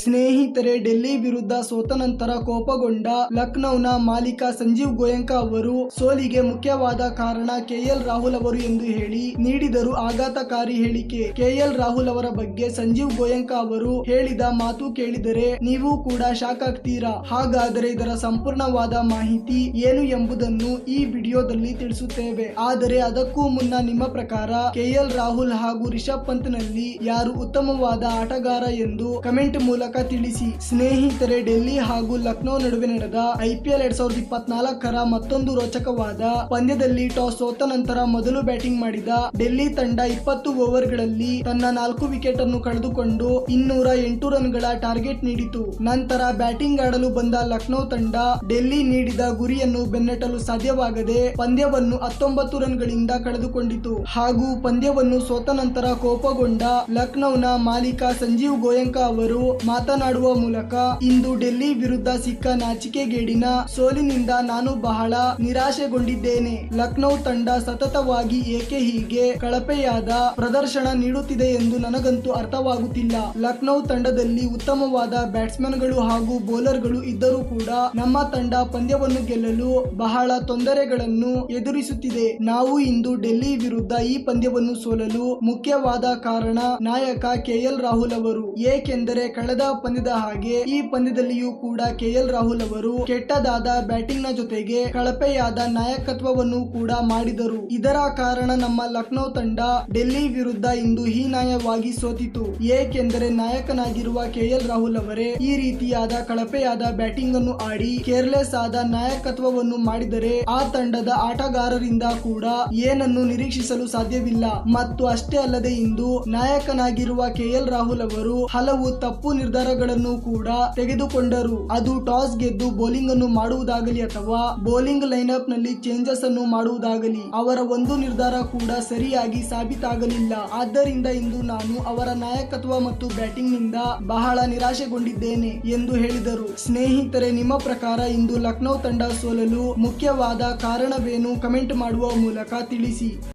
ಸ್ನೇಹಿತರೆ, ಡೆಲ್ಲಿ ವಿರುದ್ಧ ಸೋತ ನಂತರ ಕೋಪಗೊಂಡ ಲಕ್ನೌನ ಮಾಲೀಕ ಸಂಜೀವ್ ಗೋಯಂಕ ಅವರು ಸೋಲಿಗೆ ಮುಖ್ಯವಾದ ಕಾರಣ ಕೆಎಲ್ ರಾಹುಲ್ ಅವರು ಎಂದು ಹೇಳಿ ನೀಡಿದರು. ಆಘಾತಕಾರಿ ಹೇಳಿಕೆ. ಕೆಎಲ್ ರಾಹುಲ್ ಅವರ ಬಗ್ಗೆ ಸಂಜೀವ್ ಗೋಯಂಕ ಅವರು ಹೇಳಿದ ಮಾತು ಕೇಳಿದರೆ ನೀವು ಕೂಡ ಶಾಕ್ ಆಗ್ತೀರಾ? ಹಾಗಾದರೆ ಇದರ ಸಂಪೂರ್ಣವಾದ ಮಾಹಿತಿ ಏನು ಎಂಬುದನ್ನು ಈ ವಿಡಿಯೋದಲ್ಲಿ ತಿಳಿಸುತ್ತೇವೆ. ಆದರೆ ಅದಕ್ಕೂ ಮುನ್ನ ನಿಮ್ಮ ಪ್ರಕಾರ ಕೆಎಲ್ ರಾಹುಲ್ ಹಾಗೂ ರಿಷಬ್ ಪಂತ್ನಲ್ಲಿ ಯಾರು ಉತ್ತಮವಾದ ಆಟಗಾರ ಎಂದು ಕಮೆಂಟ್ ಮೂಲಕ ತಿಳಿಸಿ. ಸ್ನೇಹಿತರೆ, ಡೆಲ್ಲಿ ಹಾಗೂ ಲಕ್ನೋ ನಡುವೆ ನಡೆದ ಐಪಿಎಲ್ ಎರಡ್ ಸಾವಿರದ ಇಪ್ಪತ್ನಾಲ್ಕರ ಮತ್ತೊಂದು ರೋಚಕವಾದ ಪಂದ್ಯದಲ್ಲಿ ಟಾಸ್ ಸೋತ ನಂತರ ಮೊದಲು ಬ್ಯಾಟಿಂಗ್ ಮಾಡಿದ ಡೆಲ್ಲಿ ತಂಡ ಇಪ್ಪತ್ತು ಓವರ್ಗಳಲ್ಲಿ ತನ್ನ ನಾಲ್ಕು ವಿಕೆಟ್ ಅನ್ನು ಕಳೆದುಕೊಂಡು ಇನ್ನೂರ ಎಂಟು ರನ್ಗಳ ಟಾರ್ಗೆಟ್ ನೀಡಿತು. ನಂತರ ಬ್ಯಾಟಿಂಗ್ ಆಡಲು ಬಂದ ಲಕ್ನೋ ತಂಡ ಡೆಲ್ಲಿ ನೀಡಿದ ಗುರಿಯನ್ನು ಬೆನ್ನಟ್ಟಲು ಸಾಧ್ಯವಾಗದೆ ಪಂದ್ಯವನ್ನು ಹತ್ತೊಂಬತ್ತು ರನ್ಗಳಿಂದ ಕಳೆದುಕೊಂಡಿತು. ಹಾಗೂ ಪಂದ್ಯವನ್ನು ಸೋತ ನಂತರ ಕೋಪಗೊಂಡ ಲಕ್ನೌನ ಮಾಲೀಕ ಸಂಜೀವ್ ಗೋಯಂಕ ಅವರು ಮಾತನಾಡುವ ಮೂಲಕ ಇಂದು ಡೆಲ್ಲಿ ವಿರುದ್ಧ ಸಿಕ್ಕ ನಾಚಿಕೆಗೇಡಿನ ಸೋಲಿನಿಂದ ನಾನು ಬಹಳ ನಿರಾಶೆಗೊಂಡಿದ್ದೇನೆ. ಲಕ್ನೌ ತಂಡ ಸತತವಾಗಿ ಏಕೆ ಹೀಗೆ ಕಳಪೆಯಾದ ಪ್ರದರ್ಶನ ನೀಡುತ್ತಿದೆ ಎಂದು ನನಗಂತೂ ಅರ್ಥವಾಗುತ್ತಿಲ್ಲ. ಲಕ್ನೌ ತಂಡದಲ್ಲಿ ಉತ್ತಮವಾದ ಬ್ಯಾಟ್ಸ್ಮನ್ಗಳು ಹಾಗೂ ಬೌಲರ್ಗಳು ಇದ್ದರೂ ಕೂಡ ನಮ್ಮ ತಂಡ ಪಂದ್ಯವನ್ನು ಗೆಲ್ಲಲು ಬಹಳ ತೊಂದರೆಗಳನ್ನು ಎದುರಿಸುತ್ತಿದೆ. ನಾವು ಇಂದು ಡೆಲ್ಲಿ ವಿರುದ್ಧ ಈ ಪಂದ್ಯವನ್ನು ಸೋಲಲು ಮುಖ್ಯವಾದ ಕಾರಣ ನಾಯಕ ಕೆಎಲ್ ರಾಹುಲ್ ಅವರು. ಏಕೆಂದರೆ ಕಳೆದ ಪಂದ್ಯದ ಹಾಗೆ ಈ ಪಂದ್ಯದಲ್ಲಿಯೂ ಕೂಡ ಕೆಎಲ್ ರಾಹುಲ್ ಅವರು ಕೆಟ್ಟದಾದ ಬ್ಯಾಟಿಂಗ್ನ ಜೊತೆಗೆ ಕಳಪೆಯಾದ ನಾಯಕತ್ವವನ್ನು ಕೂಡ ಮಾಡಿದರು. ಇದರ ಕಾರಣ ನಮ್ಮ ಲಕ್ನೋ ತಂಡ ಡೆಲ್ಲಿ ವಿರುದ್ಧ ಇಂದು ಹೀನಾಯವಾಗಿ ಸೋತಿತು. ಏಕೆಂದರೆ ನಾಯಕನಾಗಿರುವ ಕೆಎಲ್ ರಾಹುಲ್ ಅವರೇ ಈ ರೀತಿಯಾದ ಕಳಪೆಯಾದ ಬ್ಯಾಟಿಂಗ್ ಅನ್ನು ಆಡಿ ಕೇರ್ಲೆಸ್ ಆದ ನಾಯಕತ್ವವನ್ನು ಮಾಡಿದರೆ ಆ ತಂಡದ ಆಟಗಾರರಿಂದ ಕೂಡ ಏನನ್ನು ನಿರೀಕ್ಷಿಸಲು ಸಾಧ್ಯವಿಲ್ಲ. ಮತ್ತು ಅಷ್ಟೇ ಅಲ್ಲದೆ ಇಂದು ನಾಯಕನಾಗಿರುವ ಕೆಎಲ್ ರಾಹುಲ್ ಅವರು ಹಲವು ತಪ್ಪು ನಿರ್ಧಾರಗಳನ್ನು ಕೂಡ ತೆಗೆದುಕೊಂಡರು. ಅದು ಟಾಸ್ ಗೆದ್ದು ಬೌಲಿಂಗ್ ಅನ್ನು ಮಾಡುವುದಾಗಲಿ ಅಥವಾ ಬೌಲಿಂಗ್ ಲೈನ್ಅಪ್ನಲ್ಲಿ ಚೇಂಜಸ್ ಅನ್ನು ಮಾಡುವುದಾಗಲಿ, ಅವರ ಒಂದು ನಿರ್ಧಾರ ಕೂಡ ಸರಿಯಾಗಿ ಸಾಬೀತಾಗಲಿಲ್ಲ. ಆದ್ದರಿಂದ ಇಂದು ನಾನು ಅವರ ನಾಯಕತ್ವ ಮತ್ತು ಬ್ಯಾಟಿಂಗ್ನಿಂದ ಬಹಳ ನಿರಾಶೆಗೊಂಡಿದ್ದೇನೆ ಎಂದು ಹೇಳಿದರು. ಸ್ನೇಹಿತರೆ, ನಿಮ್ಮ ಪ್ರಕಾರ ಇಂದು ಲಕ್ನೋ ತಂಡ ಸೋಲಲು ಮುಖ್ಯವಾದ ಕಾರಣವೇನು? ಕಮೆಂಟ್ ಮಾಡುವ ಮೂಲಕ ತಿಳಿಸಿ.